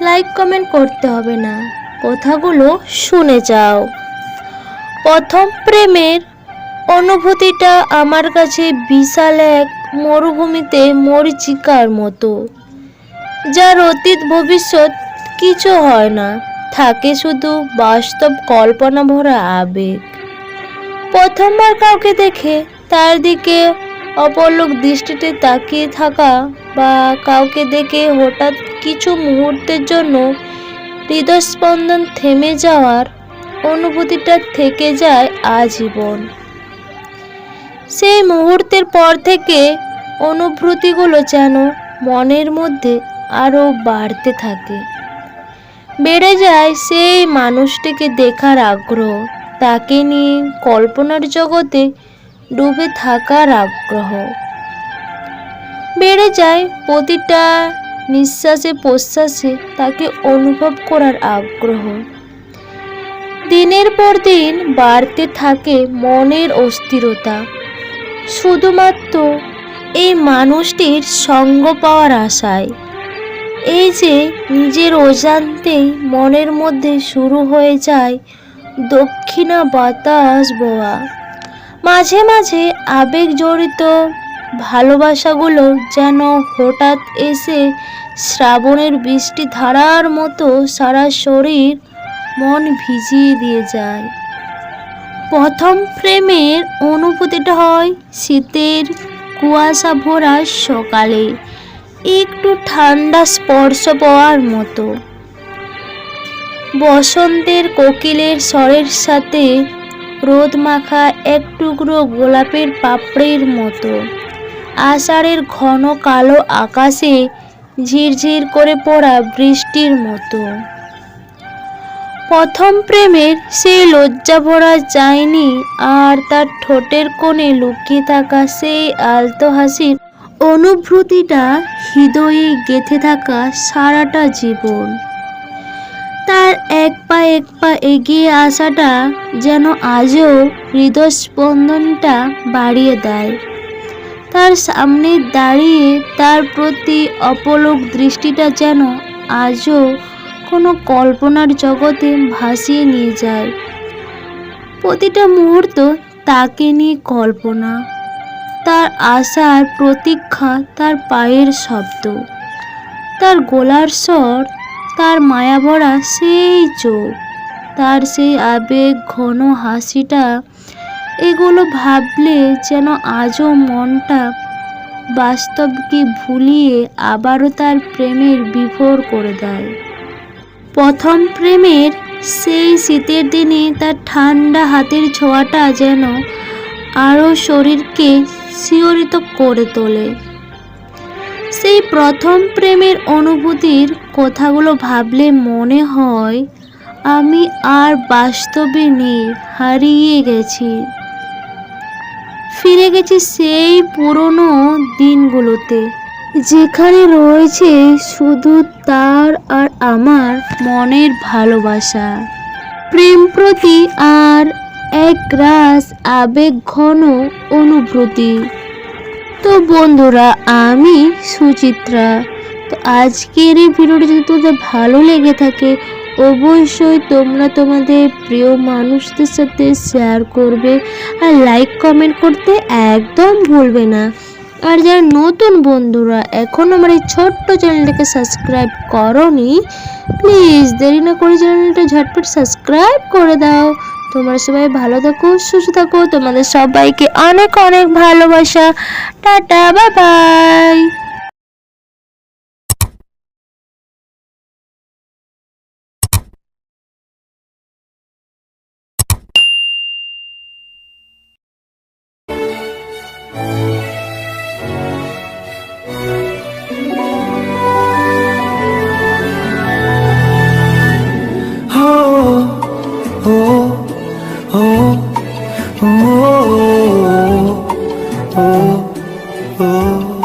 Like comment করতে হবে না। কথাগুলো শুনে যাও। প্রথম প্রেমের অনুভূতিটা আমার কাছে বিশাল এক মরুভূমিতে মরিচিকার মতো, যার অতীত ভবিষ্যৎ কিছু হয় না। থাকে শুধু বাস্তব কল্পনা ভরা আবেগ। প্রথমবার কাউকে দেখে তার দিকে অপলক দৃষ্টিতে তাকিয়ে থাকা বা কাউকে দেখে হঠাৎ কিছু মুহূর্তের জন্য হৃদস্পন্দন থেমে যাওয়ার অনুভূতিটা থেকে যায় আজীবন। সেই মুহূর্তের পর থেকে অনুভূতিগুলো যেন মনের মধ্যে আরও বাড়তে থাকে। বেড়ে যায় সেই মানুষটিকে দেখার আগ্রহ। তাকে নিয়ে কল্পনার জগতে ডুবে থাকার আগ্রহ বেড়ে যায় প্রতিটা নিঃশ্বাসে প্রশ্বাসে তাকে অনুভব করার আগ্রহ। দিনের পর দিন বাড়তে থাকে মনের অস্থিরতা। শুধুমাত্র এই মানুষটির সঙ্গ পাওয়ার আশায়। এই যে নিজের অজান্তেই মনের মধ্যে শুরু হয়ে যায় দক্ষিণা বাতাস বোয়া মাঝে মাঝে আবেগ জড়িত ভালোবাসাগুলো যেন হঠাৎ এসে শ্রাবণের বৃষ্টি ধারার মতো সারা শরীর মন ভিজিয়ে দিয়ে যায়। প্রথম প্রেমের অনুভূতিটা হয় শীতের কুয়াশা ভরা সকালে, একটু ঠান্ডা স্পর্শ পাওয়ার মতো। বসন্তের কোকিলের স্বরের সাথে রোদ মাখা এক টুকরো গোলাপের পাপড়ির মতো। আষাঢ়ের ঘন কালো আকাশে ঝিরঝির করে পড়া বৃষ্টির মতো। প্রথম প্রেমের সেই লজ্জা ভরা যায়নি, আর তার ঠোঁটের কোণে লুকিয়ে থাকা সেই আলতো হাসির অনুভূতিটা হৃদয়ে গেঁথে থাকা সারাটা জীবন। তার এক পা এক পা এগিয়ে আসাটা যেন আজও হৃদস্পন্দনটা বাড়িয়ে দেয়। তার সামনে দাঁড়িয়ে তার প্রতি অপলক দৃষ্টিটা যেন আজও কোনো কল্পনার জগতে ভাসিয়ে নিয়ে যায়। প্রতিটা মুহূর্ত তাকে নিয়ে কল্পনা, তার আশার প্রতীক্ষা, তার পায়ের শব্দ, তার গলার স্বর তার মায়া ভরা সেই চোখ, তার সেই আবেগ ঘন হাসিটা, এগুলো ভাবলে যেন আজও মনটা বাস্তবকে ভুলিয়ে আবারও তার প্রেমের বিভোর করে দেয়। প্রথম প্রেমের সেই শীতের দিনে তার ঠান্ডা হাতের ছোঁয়াটা যেন আরও শরীরকে শিহরিত করে তোলে। সেই প্রথম প্রেমের অনুভূতির কথাগুলো ভাবলে মনে হয়, আমি আর বাস্তবে নেই, হারিয়ে গেছি। ফিরে গেছি সেই পুরনো দিনগুলোতে, যেখানে রয়েছে শুধু তার আর আমার মনের ভালোবাসা। প্রেম প্রতি আর এক রাস আবেগ ঘন অনুভূতি। তো বন্ধুরা, আমি সুচিত্রা। তো আজকের এই ভিডিওটি যদি তোমাদের ভালো লেগে থাকে, অবশ্যই তোমরা তোমাদের প্রিয় মানুষদের সাথে শেয়ার করবে আর লাইক কমেন্ট করতে একদম ভুলবে না। আর যারা নতুন বন্ধুরা, এখন আমার এই ছোট্ট চ্যানেলটাকে সাবস্ক্রাইব করনি প্লিজ দেরি না করে চ্যানেলটা ঝটপট সাবস্ক্রাইব করে দাও। তোমরা সবাই ভালো থাকো সুস্থ থাকো। তোমাদের সবাইকে অনেক অনেক ভালোবাসা। Tata bye bye Oh.